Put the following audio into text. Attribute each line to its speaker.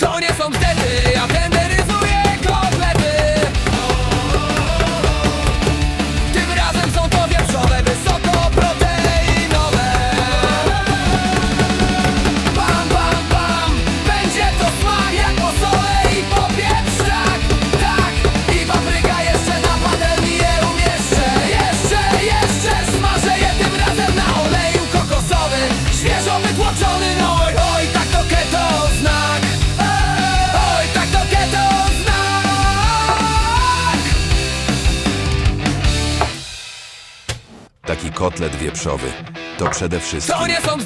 Speaker 1: To nie są wtedy, a ten
Speaker 2: taki kotlet wieprzowy. To przede wszystkim
Speaker 1: To nie są